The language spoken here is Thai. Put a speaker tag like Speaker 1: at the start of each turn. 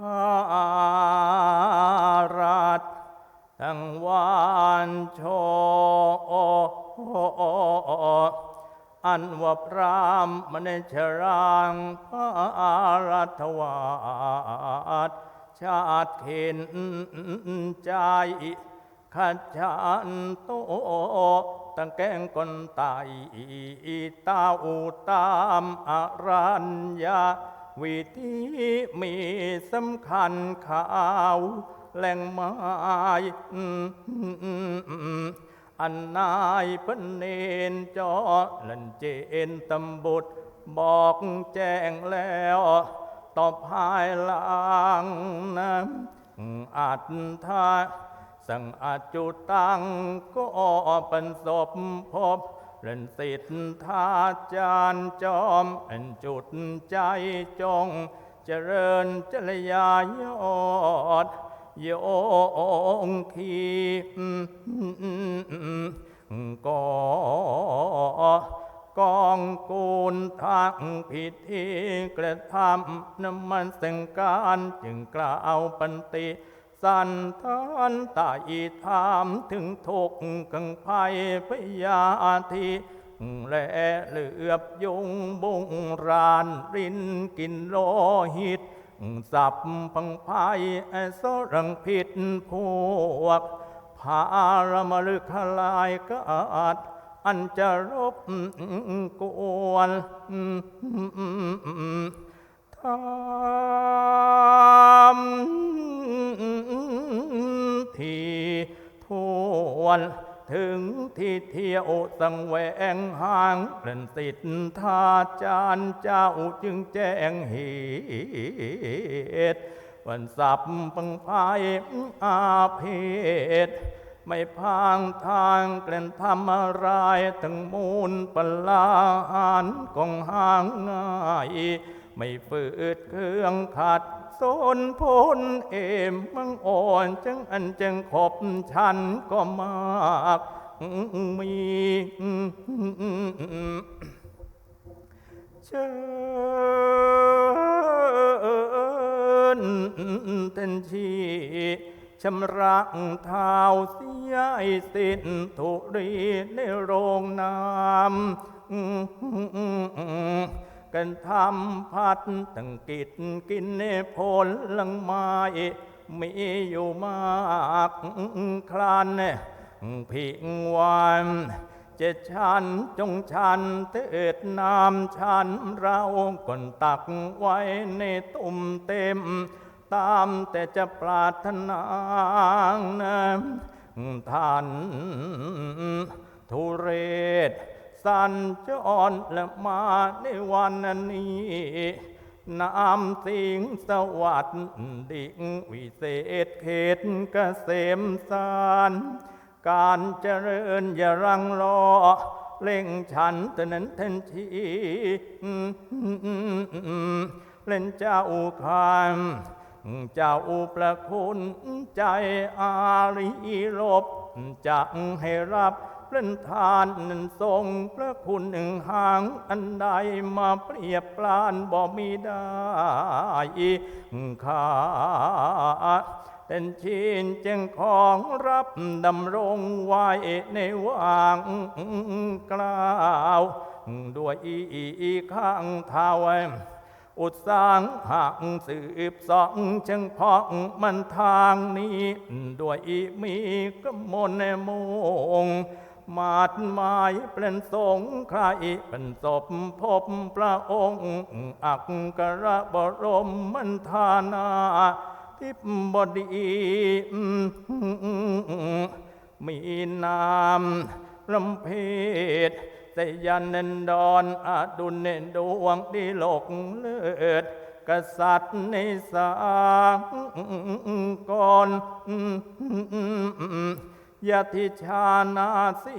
Speaker 1: ารัตทั้งวานโชอันว่าพรามมเนชรางพระรัตวาดชาติเข็นใจขัดฉันโตตั้งแกงคนตายตาอูตามอรัญญา วิธีมีสำคัญข่าวแหล่งไม้อันนายพระเนนจอลันเจนตำบุตรบอกแจ้งแล้วต่อภายหลังนะอัตถาสังอาจุตังก็เป็นศพพบ เล่นสิทธาจารย์จอมเป็นจุดใจจง เจริญจริยายอดโยงคีก็กองกูลทางพิธีกระทำน้ำมันสังการจึงกล่าวปันติ สันทานตาอีถามถึงทุกข์กังภัยพยาธิและเหลือบยุงบุงรานรินกินโลหิต สับพังพายสรังผิดพวกพารมลึกลายกาดอันจะรบกวนทำ วนถึงที่เที่ยวสังแวงห่างเล่นติดทาจานเจ้าจึงแจ้งเหตุวันสับปังพายอาเพศไม่พางทางเกล่นทำอะไรถึงมูลปลาหานกองห่างง่าย ไม่ฝืดเครื่องขัดโซนพ้นเอมมังอ่อนจังอันจังขบฉันก็มากมีเชิญเต็นชีชำระเท้าเสียไอสิ้นทุรีในโรงน้ำ กันทำพัดตั้งกิจกินในผลลังไม้มีอยู่มากคลานเนี่ยพิงวันเจ็ดชันจงชันเติดน้ำชันเราก่นตักไว้ในตุ่มเต็ม ตามแต่จะปรารถนานท่านทุเรศ สัญจรและมาในวันนี้น้ำสิงสวัสดิ่งวิเศษเขตเกษมสารการเจริญอย่ารังรอ เล่งฉันตนั้นทันทีเล่นเจ้าคาม เจ้าประคุณใจอารีลบจะให้รับเล่นทานนั้นทรงพระคุณหนึ่งหางอันใดมาเปรียบปรานบ่มีได้ข้าเป็นชินจึงของรับดำรงไว้ในวางกล่าว ด้วยอีข้างเท้า อุตสร้างหักสืบสองจึงพองมันทางนี้ ด้วยอีมีกมลในมงมาดหมายเป็นสงใครเป็นศพพบพระองค์ อักกระบรมมันทานาทิบดีมีนามลำเพศ ยันนันดอนอดุลเนดวงดีโลกเลิศกษัตริย์ในสางกอนยะทิชานาสี